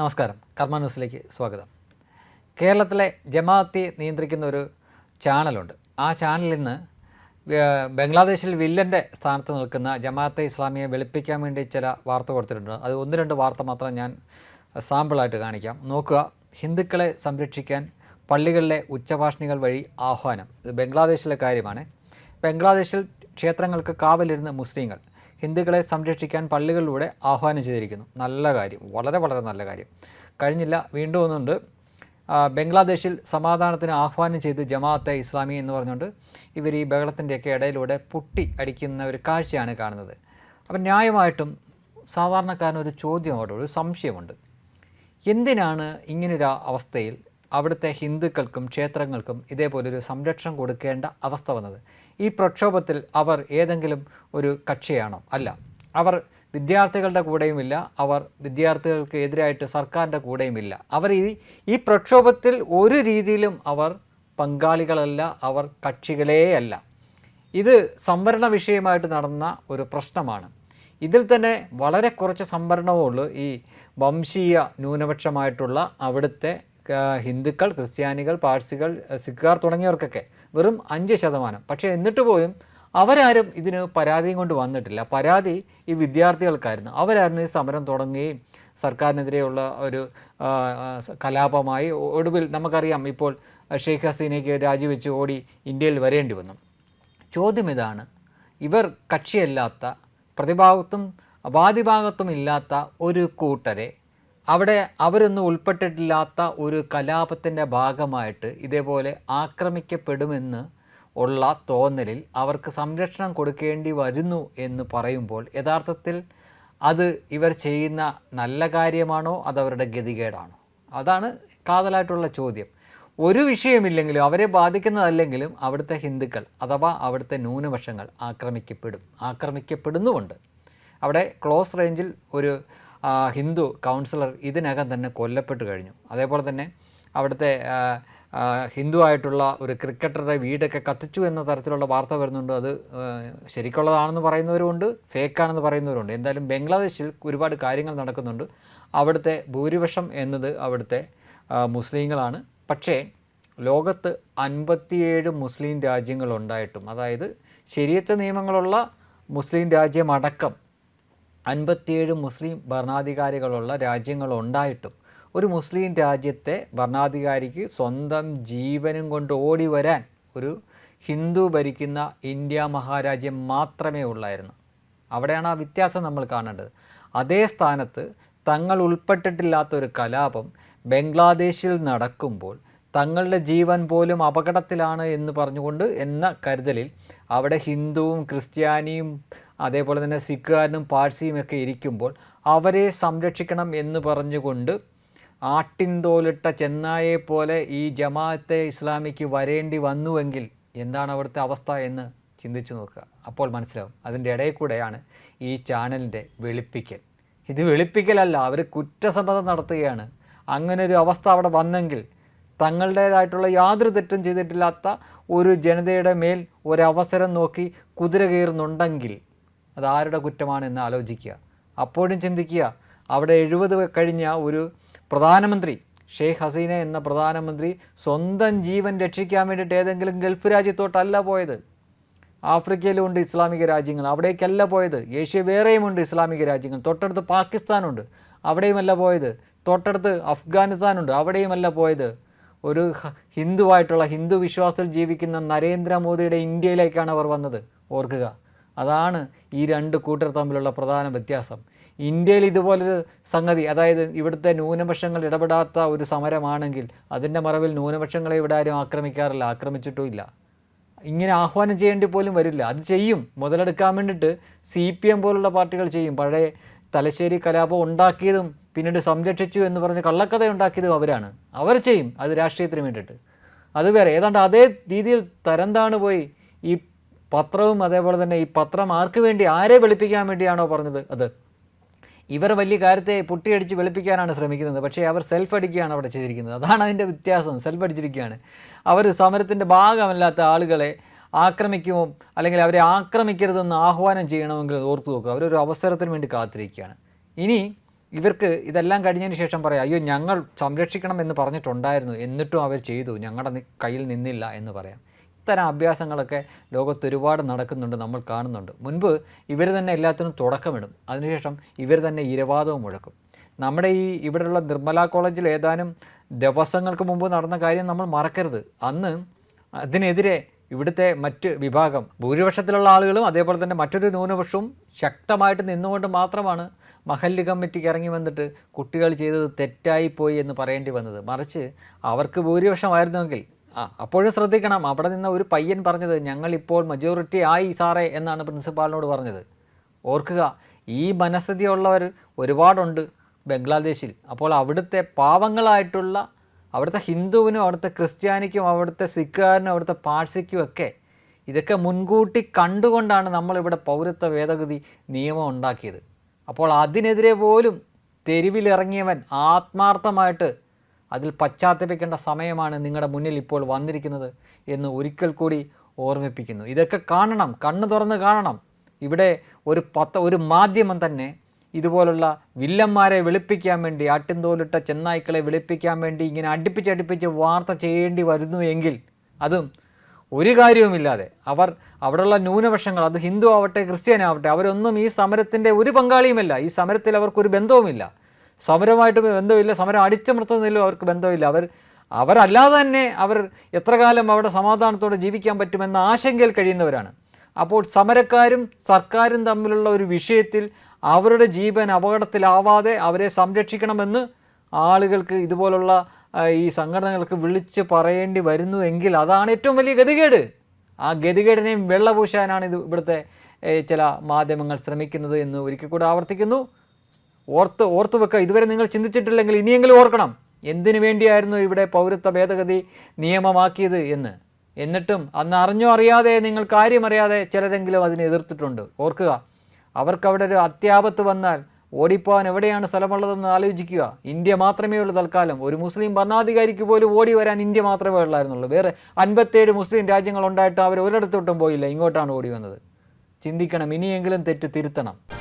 നമസ്കാരം. കർമ്മ ന്യൂസിലേക്ക് സ്വാഗതം. കേരളത്തിലെ ജമാഅത്തെ നിയന്ത്രിക്കുന്ന ഒരു ചാനലുണ്ട്. ആ ചാനലിൽ നിന്ന് ബംഗ്ലാദേശിൽ വില്ലന്റെ സ്ഥാനത്ത് നിൽക്കുന്ന ജമാഅത്തെ ഇസ്ലാമിയെ വെളുപ്പിക്കാൻ വേണ്ടി ചില വാർത്ത കൊടുത്തിട്ടുണ്ട്. അത് ഒന്ന് രണ്ട് വാർത്ത മാത്രം ഞാൻ സാമ്പിളായിട്ട് കാണിക്കാം. നോക്കുക. ഹിന്ദുക്കളെ സംരക്ഷിക്കാൻ പള്ളികളിലെ ഉച്ചഭാഷണികൾ വഴി ആഹ്വാനം. ഇത് ബംഗ്ലാദേശിലെ കാര്യമാണ്. ബംഗ്ലാദേശിൽ ക്ഷേത്രങ്ങൾക്ക് കാവലിരുന്ന മുസ്ലിങ്ങൾ ഹിന്ദുക്കളെ സംരക്ഷിക്കാൻ പള്ളികളിലൂടെ ആഹ്വാനം ചെയ്തിരിക്കുന്നു. നല്ല കാര്യം. വളരെ വളരെ നല്ല കാര്യം. കഴിഞ്ഞില്ല വീണ്ടും ഒന്നുണ്ട് ബംഗ്ലാദേശിൽ സമാധാനത്തിന് ആഹ്വാനം ചെയ്ത് ജമാഅത്തെ ഇസ്ലാമി എന്ന് പറഞ്ഞുകൊണ്ട് ഇവർ ഈ ബഹളത്തിന്റെയൊക്കെ ഇടയിലൂടെ പുട്ടി അടിക്കുന്ന ഒരു കാഴ്ചയാണ് കാണുന്നത്. അപ്പം ന്യായമായിട്ടും സാധാരണക്കാരനൊരു ചോദ്യം അവിടെ ഒരു സംശയമുണ്ട്. എന്തിനാണ് ഇങ്ങനൊരു അവസ്ഥയിൽ അവിടുത്തെ ഹിന്ദുക്കൾക്കും ക്ഷേത്രങ്ങൾക്കും ഇതേപോലൊരു സംരക്ഷണം കൊടുക്കേണ്ട അവസ്ഥ വന്നത്? ഈ പ്രക്ഷോഭത്തിൽ അവർ ഏതെങ്കിലും ഒരു കക്ഷിയാണോ? അല്ല. അവർ വിദ്യാർത്ഥികളുടെ കൂടെയുമില്ല അവർ വിദ്യാർത്ഥികൾക്ക് എതിരായിട്ട് സർക്കാരിന്റെ കൂടെയുമില്ല അവർ ഈ ഈ പ്രക്ഷോഭത്തിൽ ഒരു രീതിയിലും അവർ പങ്കാളികളല്ല. അവർ കക്ഷികളേ അല്ല ഇത് സംവരണ വിഷയമായിട്ട് നടന്ന ഒരു പ്രശ്നമാണ്. ഇതിൽ തന്നെ വളരെ കുറച്ച് സംവരണമേ ഉള്ളൂ. ഈ വംശീയ ന്യൂനപക്ഷമായിട്ടുള്ള അവിടുത്തെ ഹിന്ദുക്കൾ ക്രിസ്ത്യാനികൾ പാഴ്സികൾ സിഖുകാർ തുടങ്ങിയവർക്കൊക്കെ. വെറും അഞ്ച് ശതമാനം. പക്ഷേ എന്നിട്ട് പോലും അവരാരും ഇതിന് പരാതിയും കൊണ്ട് വന്നിട്ടില്ല. പരാതി ഈ വിദ്യാർത്ഥികൾക്കായിരുന്നു. അവരായിരുന്നു ഈ സമരം തുടങ്ങുകയും സർക്കാരിനെതിരെയുള്ള ഒരു കലാപമായി ഒടുവിൽ നമുക്കറിയാം ഇപ്പോൾ ഷെയ്ഖ് ഹസീനയ്ക്ക് രാജിവെച്ച് ഓടി ഇന്ത്യയിൽ വരേണ്ടി വന്നു. ചോദ്യം ഇതാണ്. ഇവർ കക്ഷിയല്ലാത്ത പ്രതിഭാഗത്തും വാദിഭാഗത്തും ഇല്ലാത്ത ഒരു കൂട്ടരെ അവിടെ അവരൊന്നും ഉൾപ്പെട്ടിട്ടില്ലാത്ത ഒരു കലാപത്തിന്റെ ഭാഗമായിട്ട് ഇതേപോലെ ആക്രമിക്കപ്പെടുമെന്ന് ഉള്ള തോന്നലിൽ അവർക്ക് സംരക്ഷണം കൊടുക്കേണ്ടി വരുന്നു എന്ന് പറയുമ്പോൾ യഥാർത്ഥത്തിൽ അത് ഇവർ ചെയ്യുന്ന നല്ല കാര്യമാണോ? അതവരുടെ ഗതികേടാണോ? അതാണ് കാതലായിട്ടുള്ള ചോദ്യം. ഒരു വിഷയമില്ലെങ്കിലും അവരെ ബാധിക്കുന്നതല്ലെങ്കിലും അവിടുത്തെ ഹിന്ദുക്കൾ അഥവാ അവിടുത്തെ ന്യൂനപക്ഷങ്ങൾ ആക്രമിക്കപ്പെടും. ആക്രമിക്കപ്പെടുന്നുമുണ്ട്. അവിടെ ക്ലോസ് റേഞ്ചിൽ ഒരു ഹിന്ദു കൗൺസിലർ ഇതിനകം തന്നെ കൊല്ലപ്പെട്ട് കഴിഞ്ഞു. അതേപോലെ തന്നെ അവിടുത്തെ ഹിന്ദു ആയിട്ടുള്ള ഒരു ക്രിക്കറ്ററുടെ വീടൊക്കെ കത്തിച്ചു എന്ന തരത്തിലുള്ള വാർത്ത വരുന്നുണ്ട്. അത് ശരിക്കുള്ളതാണെന്ന് പറയുന്നവരുമുണ്ട് ഫേക്കാണെന്ന് പറയുന്നവരുണ്ട് എന്തായാലും ബംഗ്ലാദേശിൽ ഒരുപാട് കാര്യങ്ങൾ നടക്കുന്നുണ്ട്. അവിടുത്തെ ഭൂരിപക്ഷം എന്നത് അവിടുത്തെ മുസ്ലിങ്ങളാണ്. പക്ഷേ ലോകത്ത് അൻപത്തിയേഴ് മുസ്ലിം രാജ്യങ്ങളുണ്ടായിട്ടും അതായത് ശരിയത്തെ നിയമങ്ങളുള്ള മുസ്ലിം രാജ്യമടക്കം അൻപത്തിയേഴ് മുസ്ലിം ഭരണാധികാരികളുള്ള രാജ്യങ്ങളുണ്ടായിട്ടും ഒരു മുസ്ലിം രാജ്യത്തെ ഭരണാധികാരിക്ക് സ്വന്തം ജീവനും കൊണ്ട് ഓടി വരാൻ ഒരു ഹിന്ദു ഭരിക്കുന്ന ഇന്ത്യ മഹാരാജ്യം മാത്രമേ ഉള്ളായിരുന്നു. അവിടെയാണ് ആ വ്യത്യാസം നമ്മൾ കാണേണ്ടത്. അതേ സ്ഥാനത്ത് തങ്ങൾ ഉൾപ്പെട്ടിട്ടില്ലാത്ത ഒരു കലാപം ബംഗ്ലാദേശിൽ നടക്കുമ്പോൾ തങ്ങളുടെ ജീവൻ പോലും അപകടത്തിലാണ് എന്ന് പറഞ്ഞുകൊണ്ട് എന്ന കരുതലിൽ അവിടെ ഹിന്ദുവും ക്രിസ്ത്യാനിയും അതേപോലെ തന്നെ സിഖുകാരനും പാഴ്സിയും ഒക്കെ ഇരിക്കുമ്പോൾ അവരെ സംരക്ഷിക്കണം എന്ന് പറഞ്ഞുകൊണ്ട് ആട്ടിൻതോലിട്ട ചെന്നായെ പോലെ ഈ ജമാഅത്തെ ഇസ്ലാമിക്ക് വരേണ്ടി വന്നുവെങ്കിൽ എന്താണ് അവിടുത്തെ അവസ്ഥ എന്ന് ചിന്തിച്ചു നോക്കുക. അപ്പോൾ മനസ്സിലാവും. അതിന്റെ ഇടയിൽ കൂടെയാണ് ഈ ചാനലിന്റെ വെളുപ്പിക്കൽ. ഇത് വെളുപ്പിക്കലല്ല. അവർ കുറ്റസമ്മതം നടത്തുകയാണ്. അങ്ങനെ ഒരു അവസ്ഥ അവിടെ വന്നെങ്കിൽ തങ്ങളുടേതായിട്ടുള്ള യാതൊരു തെറ്റും ചെയ്തിട്ടില്ലാത്ത ഒരു ജനതയുടെ മേൽ ഒരവസരം നോക്കി കുതിര കയറുന്നുണ്ടെങ്കിൽ അത് ആരുടെ കുറ്റമാണെന്ന് ആലോചിക്കുക. അപ്പോഴും ചിന്തിക്കുക. അവിടെ എഴുപത് കഴിഞ്ഞ ഒരു പ്രധാനമന്ത്രി ഷെയ്ഖ് ഹസീന എന്ന പ്രധാനമന്ത്രി സ്വന്തം ജീവൻ രക്ഷിക്കാൻ വേണ്ടിയിട്ട് ഏതെങ്കിലും ഗൾഫ് രാജ്യത്തോട്ടല്ല പോയത്. ആഫ്രിക്കയിലുമുണ്ട് ഇസ്ലാമിക രാജ്യങ്ങൾ അവിടേക്കല്ല പോയത്. ഏഷ്യ വേറെയുമുണ്ട് ഇസ്ലാമിക രാജ്യങ്ങൾ. തൊട്ടടുത്ത് പാകിസ്ഥാനുണ്ട് അവിടെയുമല്ല പോയത്. തൊട്ടടുത്ത് അഫ്ഗാനിസ്ഥാനുണ്ട് അവിടെയുമല്ല പോയത്. ഒരു ഹിന്ദുവായിട്ടുള്ള ഹിന്ദു വിശ്വാസത്തിൽ ജീവിക്കുന്ന നരേന്ദ്രമോദിയുടെ ഇന്ത്യയിലേക്കാണ് അവർ വന്നത്. ഓർക്കുക. അതാണ് ഈ രണ്ട് കൂട്ടർ തമ്മിലുള്ള പ്രധാന വ്യത്യാസം. ഇന്ത്യയിൽ ഇതുപോലൊരു സംഗതി അതായത് ഇവിടുത്തെ ന്യൂനപക്ഷങ്ങൾ ഇടപെടാത്ത ഒരു സമരമാണെങ്കിൽ അതിന്റെ മറവിൽ ന്യൂനപക്ഷങ്ങളെ ഇവിടെ ആരും ആക്രമിക്കാറില്ല ആക്രമിച്ചിട്ടുമില്ല. ഇങ്ങനെ ആഹ്വാനം ചെയ്യേണ്ടി പോലും വരില്ല. അത് ചെയ്യും മുതലെടുക്കാൻ വേണ്ടിയിട്ട് സി പി എം പോലുള്ള പാർട്ടികൾ ചെയ്യും. പഴയ തലശ്ശേരി കലാപം ഉണ്ടാക്കിയതും പിന്നീട് സംരക്ഷിച്ചു എന്ന് പറഞ്ഞ് കള്ളക്കഥ ഉണ്ടാക്കിയതും അവരാണ്. അവർ ചെയ്യും അത് രാഷ്ട്രീയത്തിന് വേണ്ടിയിട്ട്. അത് വേറെ ഏതാണ്ട് അതേ രീതിയിൽ തരംതാണ് പോയി ഈ പത്രവും അതേപോലെ തന്നെ ഈ പത്രം ആർക്ക് വേണ്ടി ആരെ വെളുപ്പിക്കാൻ വേണ്ടിയാണോ പറഞ്ഞത് അത്? ഇവർ വലിയ കാര്യത്തെ പൊട്ടിയടിച്ച് വെളുപ്പിക്കാനാണ് ശ്രമിക്കുന്നത്. പക്ഷേ അവർ സെൽഫ് അടിക്കുകയാണ് അവിടെ ചെയ്തിരിക്കുന്നത്. അതാണ് അതിന്റെ വ്യത്യാസം. സെൽഫ് അടിച്ചിരിക്കുകയാണ് അവർ സമരത്തിന്റെ ഭാഗമല്ലാത്ത ആളുകളെ ആക്രമിക്കുമോ? അല്ലെങ്കിൽ അവരെ ആക്രമിക്കരുതെന്ന് ആഹ്വാനം ചെയ്യണമെങ്കിൽ ഓർത്തു നോക്കുക അവരൊരു അവസരത്തിന് വേണ്ടി കാത്തിരിക്കുകയാണ്. ഇനി ഇവർക്ക് ഇതെല്ലാം കഴിഞ്ഞതിന് ശേഷം പറയാം അയ്യോ ഞങ്ങൾ സംരക്ഷിക്കണം എന്ന് പറഞ്ഞിട്ടുണ്ടായിരുന്നു. എന്നിട്ടും അവർ ചെയ്തു. ഞങ്ങളുടെ കയ്യിൽ നിന്നില്ല എന്ന് പറയാം. ഇത്തരം അഭ്യാസങ്ങളൊക്കെ ലോകത്ത് ഒരുപാട് നടക്കുന്നുണ്ട് നമ്മൾ കാണുന്നുണ്ട്. മുൻപ് ഇവർ തന്നെ എല്ലാത്തിനും തുടക്കമിടും. അതിനുശേഷം ഇവർ തന്നെ ഇരവാദവും മുഴക്കും. നമ്മുടെ ഈ ഇവിടെയുള്ള നിർമ്മല കോളേജിൽ ഏതാനും ദിവസങ്ങൾക്ക് മുമ്പ് നടന്ന കാര്യം നമ്മൾ മറക്കരുത്. അന്ന് അതിനെതിരെ ഇവിടുത്തെ മറ്റ് വിഭാഗം ഭൂരിപക്ഷത്തിലുള്ള ആളുകളും അതേപോലെ തന്നെ മറ്റൊരു ന്യൂനപക്ഷവും ശക്തമായിട്ട് നിന്നുകൊണ്ട് മാത്രമാണ് മഹല്ല് കമ്മിറ്റിക്ക് ഇറങ്ങി വന്നിട്ട് കുട്ടികൾ ചെയ്തത് തെറ്റായിപ്പോയി എന്ന് പറയേണ്ടി വന്നത്. മറിച്ച് അവർക്ക് ഭൂരിപക്ഷമായിരുന്നുവെങ്കിൽ ആ അപ്പോഴും ശ്രദ്ധിക്കണം. അവിടെ നിന്ന് ഒരു പയ്യൻ പറഞ്ഞത് ഞങ്ങളിപ്പോൾ മജോറിറ്റി ആയി സാറേ എന്നാണ് പ്രിൻസിപ്പാളിനോട് പറഞ്ഞത്. ഓർക്കുക ഈ മനസ്ഥിതിയുള്ളവർ ഒരുപാടുണ്ട് ബംഗ്ലാദേശിൽ. അപ്പോൾ അവിടുത്തെ പാവങ്ങളായിട്ടുള്ള അവിടുത്തെ ഹിന്ദുവിനും അവിടുത്തെ ക്രിസ്ത്യാനിക്കും അവിടുത്തെ സിഖുകാരനും അവിടുത്തെ പാഴ്സിക്കും ഒക്കെ ഇതൊക്കെ മുൻകൂട്ടി കണ്ടുകൊണ്ടാണ് നമ്മളിവിടെ പൗരത്വ ഭേദഗതി നിയമം ഉണ്ടാക്കിയത്. അപ്പോൾ അതിനെതിരെ പോലും തെരുവിലിറങ്ങിയവൻ ആത്മാർത്ഥമായിട്ട് അതിൽ പശ്ചാത്തപിക്കേണ്ട സമയമാണ് നിങ്ങളുടെ മുന്നിൽ ഇപ്പോൾ വന്നിരിക്കുന്നത് എന്ന് ഒരിക്കൽ കൂടി ഓർമ്മിപ്പിക്കുന്നു. ഇതൊക്കെ കാണണം കണ്ണു തുറന്ന് കാണണം. ഇവിടെ ഒരു പത്ത ഒരു മാധ്യമം തന്നെ ഇതുപോലുള്ള വില്ലന്മാരെ വെളുപ്പിക്കാൻ വേണ്ടി ആട്ടിൻതോലിട്ട ചെന്നായ്ക്കളെ വെളുപ്പിക്കാൻ വേണ്ടി ഇങ്ങനെ അടുപ്പിച്ചടുപ്പിച്ച് വാർത്ത ചെയ്യേണ്ടി വരുന്നു എങ്കിൽ അതും ഒരു കാര്യവുമില്ലാതെ അവർ അവിടെയുള്ള ന്യൂനപക്ഷങ്ങൾ അത് ഹിന്ദു ആവട്ടെ ക്രിസ്ത്യൻ ആവട്ടെ അവരൊന്നും ഈ സമരത്തിന്റെ ഒരു പങ്കാളിയുമല്ല. ഈ സമരത്തിൽ അവർക്കൊരു ബന്ധവുമില്ല. സമരമായിട്ട് ബന്ധമില്ല സമരം അടിച്ചമർത്തുന്നതിലും അവർക്ക് ബന്ധമില്ല. അവർ അവരല്ലാതെ തന്നെ അവർ എത്ര കാലം അവിടെ സമാധാനത്തോടെ ജീവിക്കാൻ പറ്റുമെന്ന ആശങ്കയിൽ കഴിയുന്നവരാണ്. അപ്പോൾ സമരക്കാരും സർക്കാരും തമ്മിലുള്ള ഒരു വിഷയത്തിൽ അവരുടെ ജീവൻ അപകടത്തിലാവാതെ അവരെ സംരക്ഷിക്കണമെന്ന് ആളുകൾക്ക് ഇതുപോലുള്ള ഈ സംഘടനകൾക്ക് വിളിച്ച് പറയേണ്ടി വരുന്നു എങ്കിൽ അതാണ് ഏറ്റവും വലിയ ഗതികേട്. ആ ഗതികേടിനെയും വെള്ളപൂശാനാണ് ഇത് ഇവിടുത്തെ ചില മാധ്യമങ്ങൾ ശ്രമിക്കുന്നത് എന്ന് ഒരിക്കൽ കൂടെ ആവർത്തിക്കുന്നു. ഓർത്ത് ഓർത്തു വെക്കുക ഇതുവരെ നിങ്ങൾ ചിന്തിച്ചിട്ടില്ലെങ്കിൽ ഇനിയെങ്കിലും ഓർക്കണം. എന്തിനു വേണ്ടിയായിരുന്നു ഇവിടെ പൗരത്വ ഭേദഗതി നിയമമാക്കിയത് എന്ന്? എന്നിട്ടും അന്ന് അറിഞ്ഞോ അറിയാതെ നിങ്ങൾ കാര്യമറിയാതെ ചിലരെങ്കിലും അതിനെ എതിർത്തിട്ടുണ്ട്. ഓർക്കുക അവർക്കവിടെ ഒരു അത്യാപത്ത് വന്നാൽ ഓടിപ്പോകാൻ എവിടെയാണ് സ്ഥലമുള്ളതെന്ന് ആലോചിക്കുക. ഇന്ത്യ മാത്രമേ ഉള്ളൂ തൽക്കാലം. ഒരു മുസ്ലിം ഭരണാധികാരിക്ക് പോലും ഓടി വരാൻ ഇന്ത്യ മാത്രമേ ഉള്ളായിരുന്നുള്ളൂ. വേറെ അൻപത്തേഴ് മുസ്ലിം രാജ്യങ്ങൾ ഉണ്ടായിട്ട് അവർ ഒരിടത്തോട്ടും പോയില്ല. ഇങ്ങോട്ടാണ് ഓടി വന്നത്. ചിന്തിക്കണം ഇനിയെങ്കിലും തെറ്റ് തിരുത്തണം.